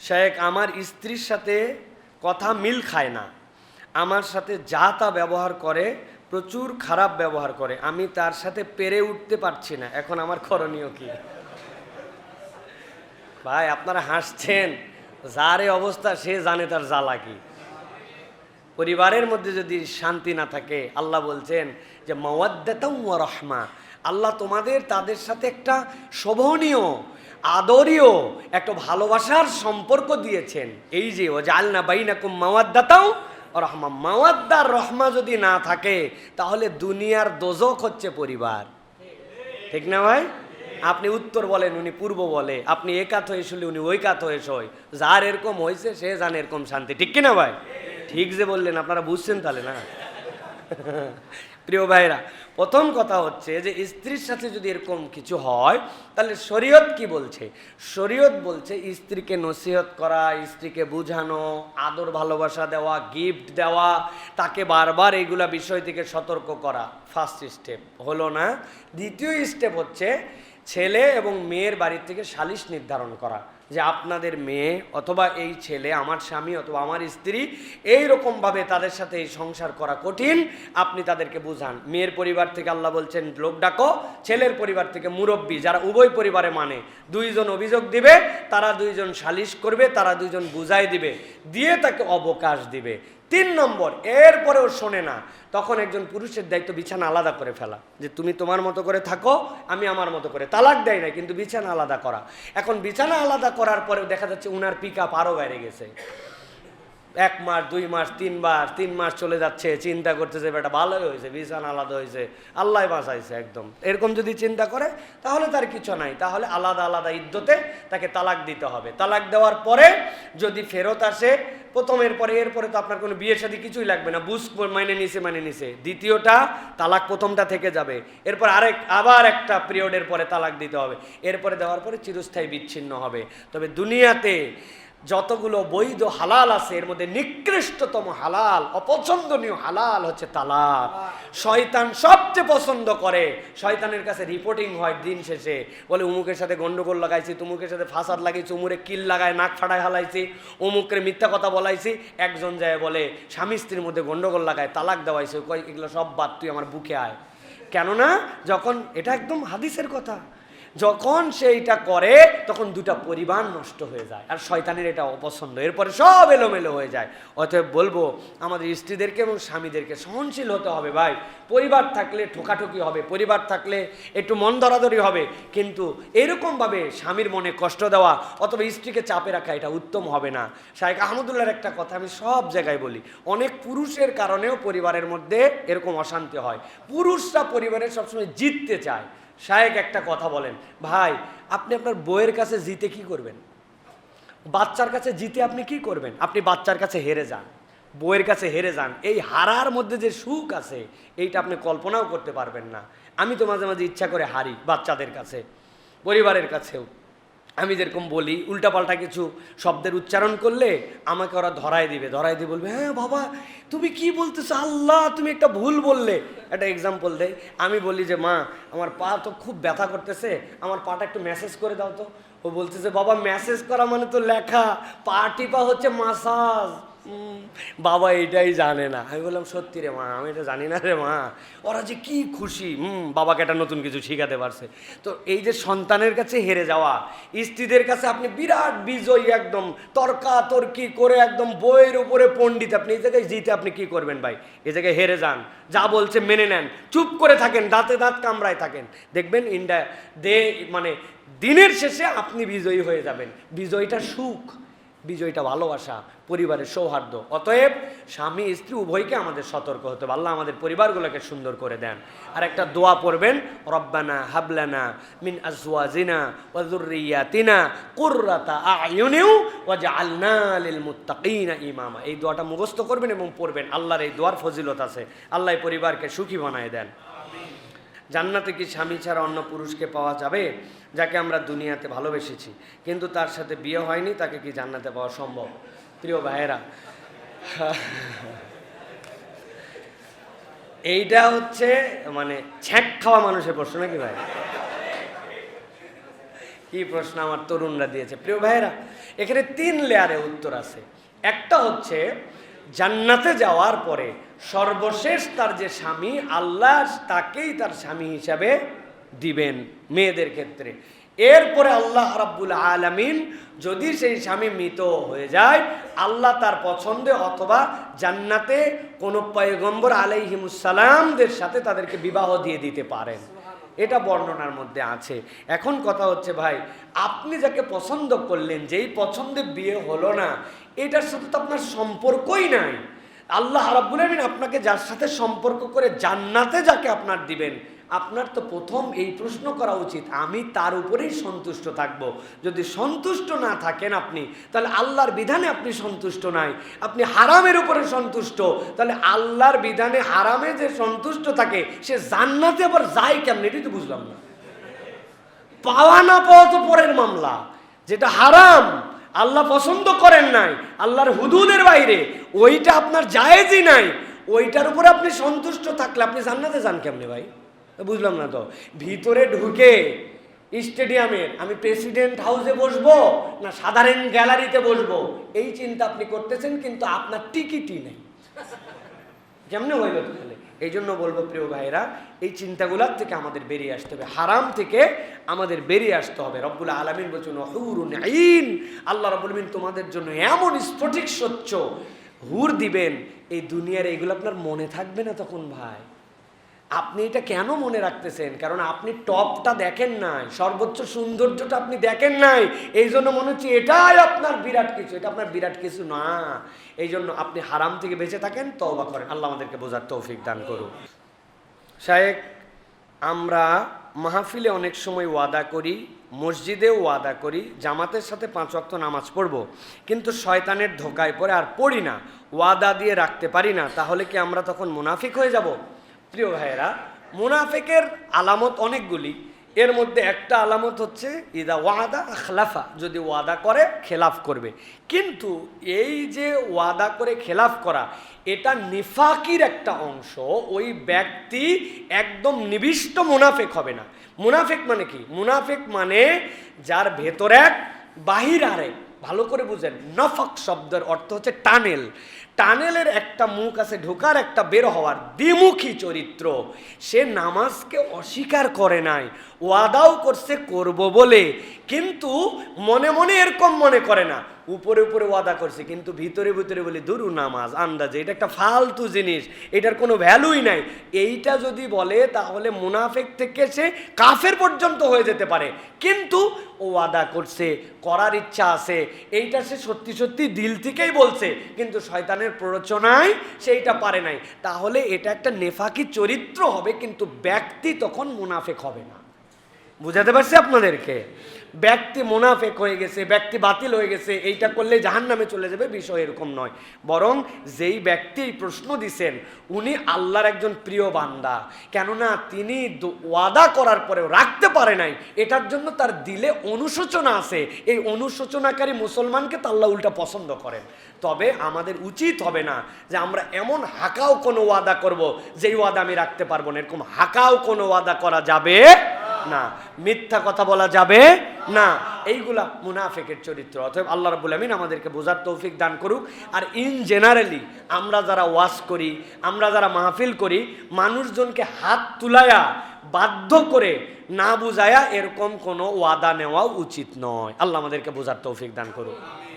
শেখ আমার স্ত্রীর সাথে কথা মিল খায় না। আমার সাথে যা তা ব্যবহার করে, প্রচুর খারাপ ব্যবহার করে। আমি তার সাথে পেরে উঠতে পারছি না। এখন আমার করণীয় কি? ভাই, আপনারা হাসছেন। যার অবস্থা, সে জানে তার জ্বালা কি। পরিবারের মধ্যে যদি শান্তি না থাকে, আল্লাহ বলছেন যে মাওয়াদ্দাতাম ওয়া রহমা। আল্লাহ তোমাদের, তাদের সাথে একটা শোভনীয় আদরীয় একটা ভালোবাসার সম্পর্ক দিয়েছেন। এই যে ও জালনা বাইনাকুম মাওয়াদ্দাতাও রহমা মাওয়াদ্দার রহমা যদি না থাকে, তাহলে দুনিয়ার দোজক হচ্ছে পরিবার। ঠিক না ভাই? আপনি উত্তর বলেন, উনি পূর্ব বলে। আপনি একাত হয়ে শুনলে উনি ওই কাত হয়ে শোয়। যার এরকম হয়েছে, সে জানে এরকম শান্তি। ঠিক কিনা ভাই? ঠিক যে বললেন, আপনারা বুঝছেন তাহলে না? প্রিয় ভাইরা প্রথম কথা হচ্ছে যে স্ত্রীর সাথে যদি এরকম কিছু হয়, তাহলে শরীয়ত কি বলছে? শরীয়ত বলছে স্ত্রীকে নসিহত করা, স্ত্রীকে বুঝানো, আদর, ভালোবাসা দেওয়া গিফট দেওয়া, তাকে বারবার এইগুলা বিষয় থেকে সতর্ক করা। ফার্স্ট স্টেপ হলো না? দ্বিতীয় স্টেপ হচ্ছে ছেলে এবং মেয়ের বাড়ির থেকে সালিশ নির্ধারণ করা। যে আপনাদের মেয়ে অথবা এই ছেলে, আমার স্বামী অথবা আমার স্ত্রী এই রকমভাবে তাদের সাথে এই সংসার করা কঠিন, আপনি তাদেরকে বুঝান। মেয়ের পরিবার থেকে আল্লাহ বলছেন, লোক ডাকো। ছেলের পরিবার থেকে মুরব্বী, যারা উভয় পরিবারে মানে দুইজন অভিযোগ দিবে, তারা দুইজন সালিশ করবে, তারা দুইজন বুঝাই দিবে, দিয়ে তাকে অবকাশ দিবে। তিন নম্বর, এরপরেও শোনে না। তখন একজন পুরুষের দায়িত্ব বিছানা আলাদা করে ফেলা। যে তুমি তোমার মতো করে থাকো, আমি আমার মতো করে। তালাক দেয় না কিন্তু বিছানা আলাদা করা। এখন বিছানা আলাদা করার পরেও দেখা যাচ্ছে উনার পিক আপ আরও বেড়ে গেছে। এক মাস, দুই মাস, তিন মাস তিন মাস চলে যাচ্ছে, চিন্তা করতেছে, বেটা, ভালোই হয়েছে, বিছানা আলাদা হয়েছে, আল্লাহ বাঁচাইছে একদম। এরকম যদি চিন্তা করে, তাহলে তার কিছু নাই। তাহলে আলাদা আলাদা ইদ্যতে তাকে তালাক দিতে হবে। তালাক দেওয়ার পরে যদি ফেরত আসে, প্রথমের পরে, এরপরে তো আপনার কোনো বিয়ের সাথে কিছুই লাগবে না। বুঝ, মাইনে নিছে মানে নিছে। দ্বিতীয়টা, তালাক প্রথমটা থেকে যাবে। এরপর আরেক, আবার একটা পিরিয়ডের পরে তালাক দিতে হবে। এরপরে দেওয়ার পরে চিরস্থায়ী বিচ্ছিন্ন হবে। তবে দুনিয়াতে যতগুলো বৈধ হালাল আছে এর মধ্যে নিকৃষ্টতম হালাল অপছন্দনীয় হালাল হচ্ছে তালাক। শয়তান সবচেয়ে পছন্দ করে শয়তানের কাছে রিপোর্টিং হয় দিন শেষে। বলে উমুকের সাথে গন্ডগোল লাগাইছি তুমুকের সাথে ফাসাদ লাগাইছি উমুরে কিল লাগায় নাক ফাটায় হালাইছি অমুকের মিথ্যা কথা বলাইছি। একজন যায় বলে স্বামী স্ত্রীর মধ্যে গন্ডগোল লাগায় তালাক দেওয়াইছে এগুলো সব বাদ তুই আমার বুকে আয়। কেননা যখন এটা একদম হাদিসের কথা যখন সে এটা করে, তখন দুটা পরিবার নষ্ট হয়ে যায়। আর শয়তানের এটা অপছন্দ। এরপরে সব এলোমেলো হয়ে যায়। অতএব বলব, আমাদের স্ত্রীদেরকে এবং স্বামীদেরকে সহনশীল হতে হবে ভাই। পরিবার থাকলে ঠোকাঠুকি হবে, পরিবার থাকলে একটু মন ধরাধরি হবে। কিন্তু এরকমভাবে স্বামীর মনে কষ্ট দেওয়া অথবা স্ত্রীকে চাপে রাখা এটা উত্তম হবে না। শাহেখ আহমদুল্লাহর একটা কথা আমি সব জায়গায় বলি। অনেক পুরুষের কারণেও পরিবারের মধ্যে এরকম অশান্তি হয়। পুরুষরা পরিবারের সবসময় জিততে চায়। শায়েক একটা কথা বলেন, ভাই, আপনি আপনার বইয়ের কাছে জিতে কি করবেন? বাচ্চার কাছে জিতে আপনি কি করবেন? আপনি বাচ্চার কাছে হেরে যান বইয়ের কাছে হেরে যান। এই হারার মধ্যে যে সুখ আছে, এইটা আপনি কল্পনাও করতে পারবেন না। আমি তো মাঝে মাঝে ইচ্ছা করে হারি বাচ্চাদের কাছে, পরিবারের কাছেও। আমি যেরকম বলি, উল্টাপাল্টা কিছু শব্দের উচ্চারণ করলে আমাকে ওরা ধরায় দিবে, ধরায় দিয়ে বলবে হ্যাঁ বাবা, তুমি কি বলতেছো? আল্লাহ, তুমি একটা ভুল বললে। একটা এক্সাম্পল দেয় আমি বলি যে, মা, আমার পা তো খুব ব্যথা করতেছে, আমার পাটা একটু মেসেজ করে দাও তো। ও বলতেছে, বাবা মেসেজ করা মানে তো লেখা, পা টিপা হচ্ছে মাসাজ বাবা এটাই জানে না। আমি বললাম, সত্যি রে মা, আমি এটা জানি না রে মা। ওরা যে কি খুশি। হুম, বাবাকে একটা নতুন কিছু শিখাতে পারছে। তো এই যে সন্তানের কাছে হেরে যাওয়া, স্ত্রীদের কাছে আপনি বিরাট বিজয়ী একদম, তর্কা তর্কি করে একদম বইয়ের উপরে পণ্ডিত। আপনি এই জায়গায় জিতে আপনি কি করবেন ভাই? এই জায়গায় হেরে যান। যা বলছে মেনে নেন। চুপ করে থাকেন, দাঁতে দাঁত কামড়ায় থাকেন। দেখবেন ইন্ডা দে মানে দিনের শেষে আপনি বিজয়ী হয়ে যাবেন। বিজয়টা সুখ। বিজয়টা, ভালোবাসা, পরিবারের সৌহার্দ্য। অতএব স্বামী, স্ত্রী উভয়কে আমাদের সতর্ক হতে হবে। আল্লাহ আমাদের পরিবারগুলোকে সুন্দর করে দেন। আর একটা দোয়া পড়বেন, রব্বানা হাবলানা মিন আজওয়াজিনা ওয়া যুররিয়াতিনা কুররাতা আয়ুনিউ ওয়া জাআলনা লিল মুত্তাকিনা ইমামা। এই দোয়াটা মুখস্থ করবেন এবং পড়বেন। আল্লাহর এই দোয়ার ফজিলত আছে। আল্লাহ পরিবারকে সুখী বানায় দেন। জান্নাতে কি স্বামী ছাড়া অন্য পুরুষকে পাওয়া যাবে? যাকে আমরা দুনিয়াতে ভালোবেসেছি। কিন্তু তার সাথে বিয়ে হয়নি, তাকে কি জান্নাতে পাওয়া সম্ভব? প্রিয় ভাইয়েরা, এইটা হচ্ছে মানে ছ্যাঁক খাওয়া মানুষের প্রশ্ন নাকি ভাই? কি প্রশ্ন আমার তরুণরা দিয়েছে। প্রিয় ভাইরা এখানে তিন লেয়ারে উত্তর আছে। একটা হচ্ছে, জান্নাতে যাওয়ার পরে সর্বশেষ তার যে স্বামী আল্লাহ তাকেই তার স্বামী হিসাবে দিবেন মেয়েদের ক্ষেত্রে। এরপরে আল্লাহ রাব্বুল আলামিন যদি সেই স্বামী মৃত হয়ে যায় আল্লাহ তার পছন্দে অথবা জান্নাতে কোনো পয়গম্বর আলাইহিমুসালামদের সাথে তাদেরকে বিবাহ দিয়ে দিতে পারেন। এটা বর্ণনার মধ্যে আছে। এখন কথা হচ্ছে ভাই আপনি যাকে পছন্দ করলেন যেই পছন্দে বিয়ে হলো না এটার সাথে তো আপনার সম্পর্কই নাই। আল্লাহ রাব্বুল আপনাকে যার সাথে সম্পর্ক করে জান্নাতে যাকে আপনার দিবেন, আপনার তো প্রথম এই প্রশ্ন করা উচিত, আমি তার উপরেই সন্তুষ্ট থাকব। যদি সন্তুষ্ট না থাকেন আপনি, তাহলে আল্লাহর বিধানে আপনি সন্তুষ্ট নাই। আপনি হারামের উপরে সন্তুষ্ট, তাহলে আল্লাহর বিধানে হারামে যে সন্তুষ্ট থাকে, সে জান্নাতে আবার যায় কেমন? এটাই তো বুঝলাম না। পাওয়া না পাওয়া তো পরের মামলা, যেটা হারাম আল্লাহ পছন্দ করেন নাই, আল্লাহর হুদুদের বাইরে, ওইটা আপনার জায়েজই নাই, ওইটার উপরে আপনি সন্তুষ্ট থাকলে আপনি জান্নাতে যান কেমনে ভাই? বুঝলাম না তো। ভিতরে ঢুকে স্টেডিয়ামের আমি প্রেসিডেন্ট হাউসে বসবো না সাধারণ গ্যালারিতে বসবো, এই চিন্তা আপনি করতেছেন কিন্তু আপনার টিকিটই নেই। কেমনে হইল তাহলে? এই জন্য বলব প্রিয় ভাইরা এই চিন্তাগুলার থেকে আমাদের বেরিয়ে আসতে হবে। হারাম থেকে আমাদের বেরিয়ে আসতে হবে। রব্বুল আলমিন বলছেন হুরুন আইন আল্লাহ রব্বুল তোমাদের জন্য এমন স্ফটিক স্বচ্ছ হুর দিবেন। এই দুনিয়ার এইগুলো আপনার মনে থাকবে না তখন ভাই। আপনি এটা কেন মনে রাখতেছেন? কারণ আপনি টপটা দেখেন নাই, সর্বোচ্চ সৌন্দর্যটা আপনি দেখেন নাই এই জন্য মনে হচ্ছে এটাই আপনার বিরাট কিছু, এটা আপনার বিরাট কিছু না। এই জন্য আপনি হারাম থেকে বেঁচে থাকেন, তওবা করেন। আল্লাহ আমাদেরকে বোঝার তৌফিক দান করুন শায়েক আমরা মাহফিলে অনেক সময় ওয়াদা করি, মসজিদেও ওয়াদা করি, জামাতের সাথে পাঁচ ওয়াক্ত নামাজ পড়ব, কিন্তু শয়তানের ধোকায় পড়ে আর পড়ি না, ওয়াদা দিয়ে রাখতে পারি না, তাহলে কি আমরা তখন মুনাফিক হয়ে যাব? প্রিয় ভাইয়েরা, মুনাফেকের আলামত অনেকগুলি। এর মধ্যে একটা আলামত হচ্ছে, ইদা ওয়াদা খেলাফা যদি ওয়াদা করে, খেলাফ করবে। কিন্তু এই যে ওয়াদা করে, খেলাফ করা, এটা নিফাকির একটা অংশ। ওই ব্যক্তি একদম নিবিষ্ট মুনাফেক হবে না। মুনাফেক মানে কি? মুনাফেক মানে যার ভেতর এক বাহির আরেক। ভালো করে বুঝেন। নফক শব্দের অর্থ হচ্ছে টানেল। টানেলের একটা মুখ আছে, ঢোকার একটা বের হওয়ার দ্বিমুখী চরিত্র। সে নামাজকে অস্বীকার করে নাই, ওয়াদাও করছে করব বলে। কিন্তু মনে মনে এরকম মনে করে না উপরে উপরে ওয়াদা করছে, কিন্তু ভিতরে ভিতরে বলি, দুরু নামাজ, আন্দাজে। এটা একটা ফালতু জিনিস, এটার কোনো ভ্যালুই নাই। এইটা যদি বলে, তাহলে মুনাফেক থেকে সে কাফের পর্যন্ত হয়ে যেতে পারে। কিন্তু ও ওয়াদা করছে, করার ইচ্ছা আছে, এইটা সে সত্যি সত্যি দিল থেকেই বলছে, কিন্তু শয়তানের প্ররোচনায় সেইটা পারে নাই। তাহলে এটা একটা নেফাকি চরিত্র হবে, কিন্তু ব্যক্তি তখন মুনাফেক হবে না। বুঝাতে পারছি আপনাদেরকে? ব্যক্তি মোনাফেক হয়ে গেছে, ব্যক্তি বাতিল হয়ে গেছে, এইটা করলে জাহান নামে চলে যাবে, বিষয় এরকম নয়। বরং যেই ব্যক্তি এই প্রশ্ন দিছেন, উনি আল্লাহর একজন প্রিয় বান্দা। কেননা তিনি ওয়াদা করার পরেও রাখতে পারে নাই। এটার জন্য তার দিলে অনুশোচনা আছে। এই অনুশোচনাকারী মুসলমানকে তো আল্লাহ উল্টা পছন্দ করেন। তবে আমাদের উচিত হবে না যে আমরা এমন হাকাও কোনো ওয়াদা করব, যেই ওয়াদা আমি রাখতে পারব না। এরকম হাকাও কোনো ওয়াদা করা যাবে না। মিথ্যা কথা বলা যাবে না। এইগুলা মুনাফেকের চরিত্র। অতএব আল্লাহ রাবুল আমিন আমাদেরকে বোঝার তৌফিক দান করুক। আর ইন জেনারেলি আমরা যারা ওয়াজ করি, আমরা যারা মাহফিল করি, মানুষজনকে হাত তুলায়া, বাধ্য করে না বুঝায়া এরকম কোনো ওয়াদা নেওয়া উচিত নয়। আল্লাহ আমাদেরকে বোঝার তৌফিক দান করুক।